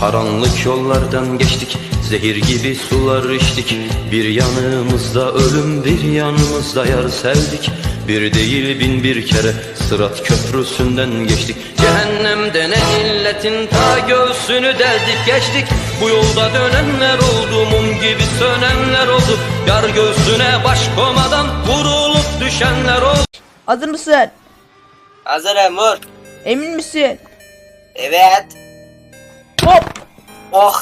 Karanlık yollardan geçtik Zehir gibi sular içtik Bir yanımızda ölüm bir yanımızda yar sevdik Bir değil bin bir kere Sırat köprüsünden geçtik Cehennemde ne illetin ta göğsünü deldik geçtik Bu yolda dönenler oldu Mum gibi sönenler oldu Yar göğsüne baş komadan Vurulup düşenler oldu Hazır mısın? Hazırım vur. Emin misin? Evet. Hop. Oh.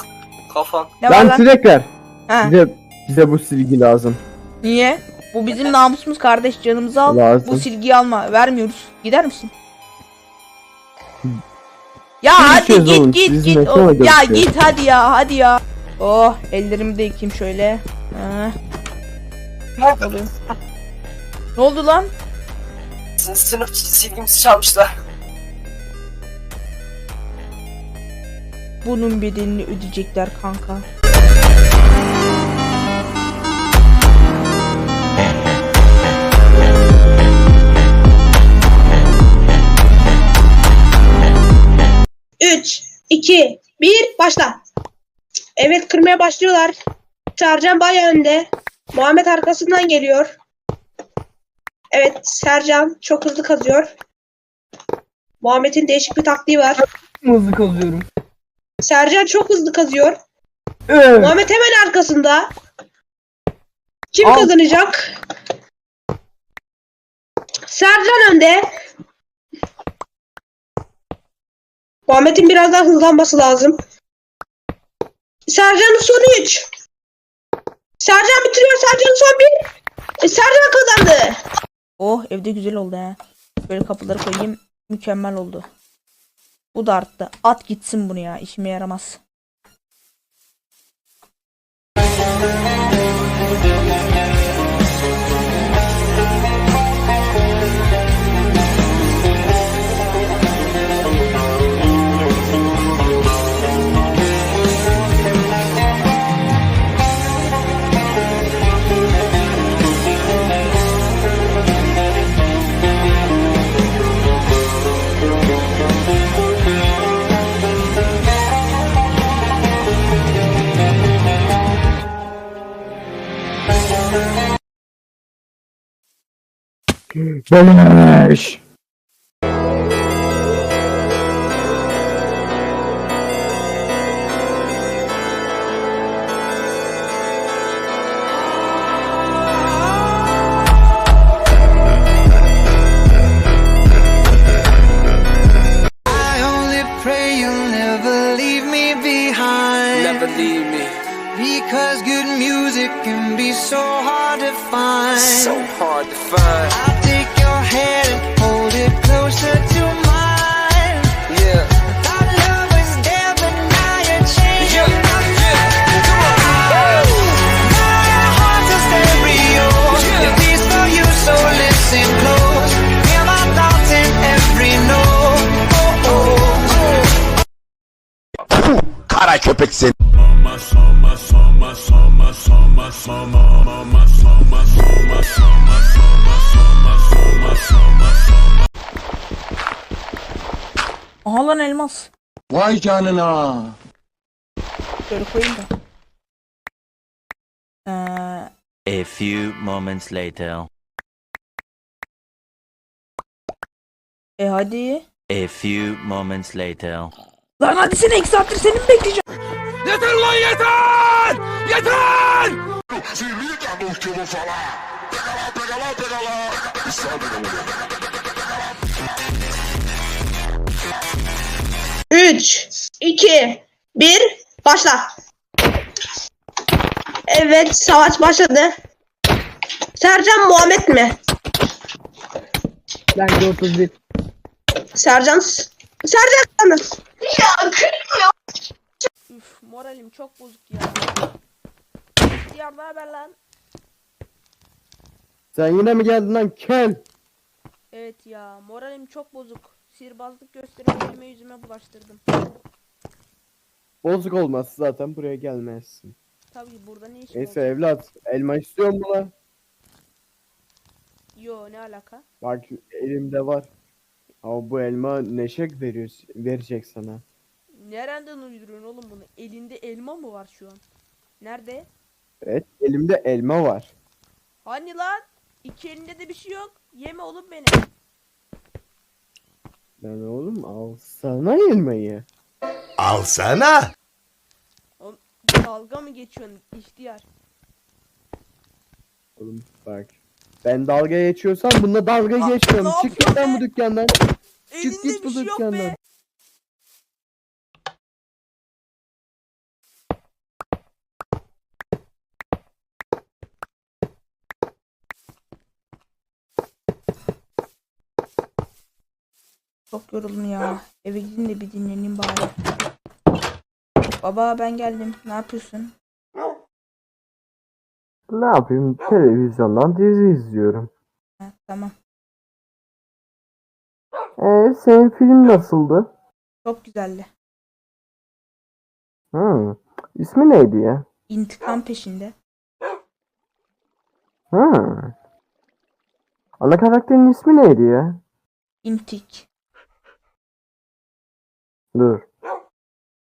Kafam. Ne var Lan lan? sinek ver. Ha, Bize, bize bu silgi lazım. niye? Bu bizim namusumuz kardeş canımızı al. Lazım. Bu silgiyi alma. Vermiyoruz. Gider misin? Ya Biz hadi içiyoruz git oğlum, git siz git. mekanla Oh, ya görüşüyoruz. git hadi ya hadi ya. Oh ellerimi de yıkayayım şöyle. Ha. Ne oluyor? Ne oldu lan? Sizin sınıf silgimizi çalmışlar. Bunun bedelini ödeyecekler kanka. Üç, iki, bir, başla. Evet kırmaya başlıyorlar. Sercan bayağı önde. Muhammed arkasından geliyor. Evet Sercan çok hızlı kazıyor. Muhammed'in değişik bir taktiği var. Hızlı kazıyorum. Sercan çok hızlı kazıyor. Evet. Muhammed hemen arkasında. Kim Al. kazanacak? Sercan önde. Muhammed'in biraz daha hızlanması lazım. Sercan'ın son 3. Sercan bitiriyor. Sercan'ın son 1. E, Sercan kazandı. Oh evde güzel oldu ha. Böyle kapıları koyayım. Mükemmel oldu. Bu da arttı. At gitsin bunu ya. işime yaramaz. Bolinhas. Hard to find. So hard to find. I'll take your hand and hold it closer to mine. Yeah. Thought love was there, but now you're changing Yeah. my Yeah. Come on. My heart's a stereo. Yeah. It beats for you, so listen close. Hear my thoughts in every note. Oh, oh, oh. Seni. Aha lan elmas. Vay canına. Şöyle koyayım da. Ee, A few moments later. e hadi. A few moments later. Lan hadi seni iki saattir seni mi bekleyeceğim? Yeter lan yeter! Yeter! 3, 2, 1, başla. Evet, savaş başladı. Sercan Muhammed mi? Bence 31. Sercan Sercan. Ya Üf moralim çok bozuk ya. Diğer ne haber lan? Sen yine mi geldin lan kel? Evet ya moralim çok bozuk. Sihirbazlık gösterip elime yüzüme bulaştırdım. Bozuk olmaz zaten buraya gelmezsin. Tabii burada ne iş Neyse evlat elma istiyor mu lan? Yo ne alaka? Bak elimde var. Ama bu elma neşek veriyor, verecek sana. Nereden uyduruyorsun oğlum bunu? Elinde elma mı var şu an? Nerede? Evet elimde elma var. Hani lan? İki elinde de bir şey yok. Yeme oğlum beni. Ben oğlum alsana elmayı. Alsana. Oğlum, dalga mı geçiyorsun ihtiyar? Oğlum bak. Ben dalga geçiyorsam bununla dalga geçmiyorum. Çık git lan bu dükkandan. Elinde git bir bu şey yok dükkandan. be. Çok yoruldum ya. Eve gidin de bir dinleneyim bari. Baba ben geldim. Ne yapıyorsun? Ne yapayım? Televizyondan dizi izliyorum. Ha, tamam. Ee, senin film nasıldı? Çok güzeldi. Hı. İsmi neydi ya? İntikam peşinde. Hı. Ana karakterin ismi neydi ya? İntik. Dur.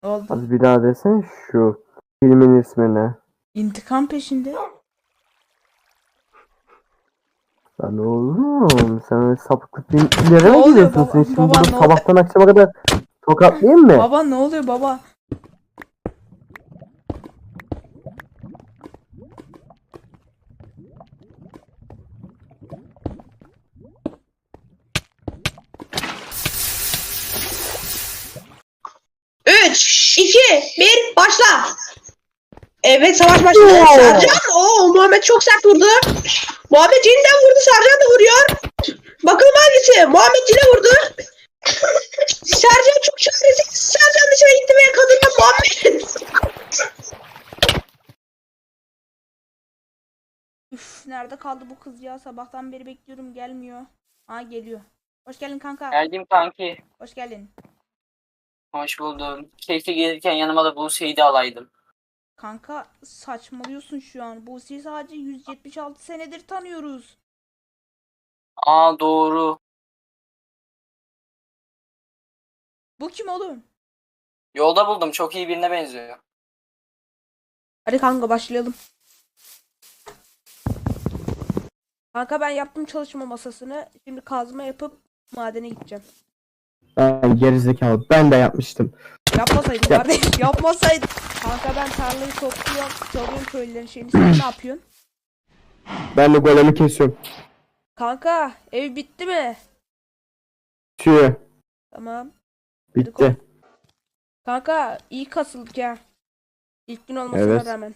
Ne oldu? Az bir daha desene şu filmin ismini. İntikam peşinde. Lan oğlum sen öyle sapıklık filmlere Ne mi oluyor gidiyorsun baba? sen şimdi Baba, burada ne oluyor? sabahtan akşama kadar tokatlayayım mı? Baba ne oluyor baba? Üç, iki, bir, başla. Evet savaş başladı. Sercan, o Muhammed çok sert vurdu. Muhammed yeniden vurdu, Sercan da vuruyor. Bakalım hangisi? Muhammed yine vurdu. Sercan çok çaresiz. Sercan dışarı gitti ve kadınla Muhammed. Üf nerede kaldı bu kız ya? Sabahtan beri bekliyorum gelmiyor. Aa geliyor. Hoş geldin kanka. Geldim kanki. Hoş geldin. Hoş buldum. Keyfe gelirken yanıma da Buse'yi de alaydım. Kanka saçmalıyorsun şu an. Buse'yi sadece 176 senedir tanıyoruz. Aa doğru. Bu kim oğlum? Yolda buldum. Çok iyi birine benziyor. Hadi kanka başlayalım. Kanka ben yaptım çalışma masasını. Şimdi kazma yapıp madene gideceğim. Ben gerizekalı ben de yapmıştım. Yapmasaydın Yap. kardeşim yapmasaydın. Kanka ben tarlayı topluyorum. Çalıyorum köylülerin şeyini. Sen ne yapıyorsun? Ben de golemi kesiyorum. Kanka ev bitti mi? Tüy. Tamam. Bitti. Kanka iyi kasıldık ya. İlk gün olmasına Evet. rağmen.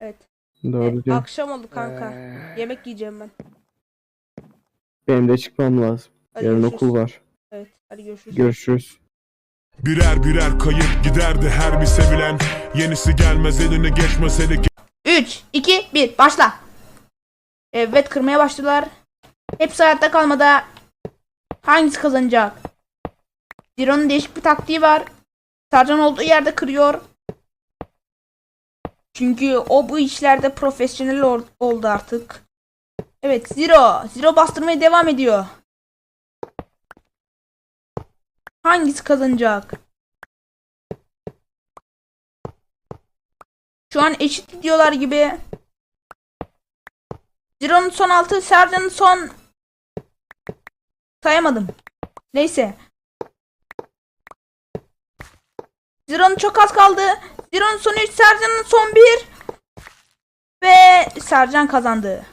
Evet. Doğru E, diyor. akşam oldu kanka. Yemek yiyeceğim ben. Benim de çıkmam lazım. Hadi Yarın görüşürüz. okul var. Hadi görüşürüz. Görüşürüz. Birer birer kayıp giderdi her bir sevilen. Yenisi gelmez eline geçmese de 3, 2, 1 başla. Evet kırmaya başladılar. Hepsi hayatta kalmadı. Hangisi kazanacak? Zero'nun değişik bir taktiği var. Sarcan olduğu yerde kırıyor. Çünkü o bu işlerde profesyonel ol- oldu artık. Evet Zero. Zero bastırmaya devam ediyor. Hangisi kazanacak? Şu an eşit gidiyorlar gibi. Zero'nun son 6, Sercan'ın son... Sayamadım. Neyse. Zero'nun çok az kaldı. Zero'nun son 3, Sercan'ın son 1. Ve Sercan kazandı.